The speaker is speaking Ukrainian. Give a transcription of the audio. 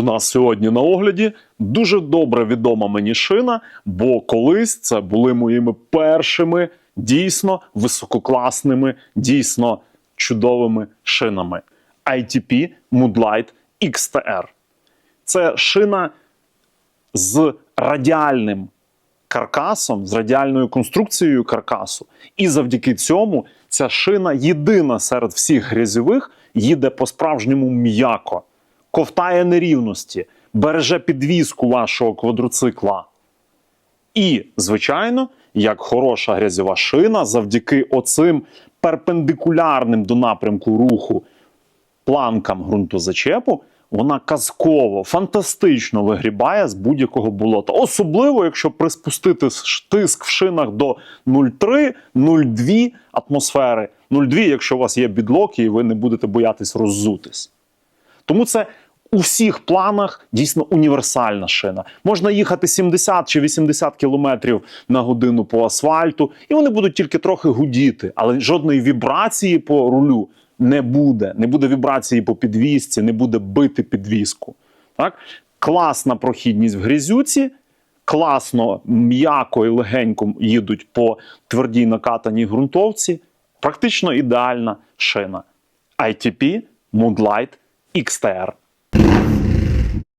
У нас сьогодні на огляді дуже добре відома мені шина, бо колись це були моїми першими дійсно висококласними, дійсно чудовими шинами. ITP Moodlight XTR. Це шина з радіальним каркасом, з радіальною конструкцією каркасу. І завдяки цьому ця шина єдина серед всіх грязьових їде по-справжньому м'яко, ковтає нерівності, береже підвіску вашого квадроцикла. І, звичайно, як хороша грязьова шина, завдяки оцим перпендикулярним до напрямку руху планкам ґрунтозачепу, вона казково, фантастично вигрібає з будь-якого болота. Особливо, якщо приспустити тиск в шинах до 0,3-0,2 атмосфери. 0,2, якщо у вас є бідлоки, і ви не будете боятись роззутись. Тому це у всіх планах дійсно універсальна шина. Можна їхати 70 чи 80 кілометрів на годину по асфальту, і вони будуть тільки трохи гудіти, але жодної вібрації по рулю не буде. Не буде вібрації по підвісці, не буде бити підвіску. Так? Класна прохідність в грязюці, класно, м'яко і легенько їдуть по твердій накатаній ґрунтовці. Практично ідеальна шина. ITP Moonlight XTR.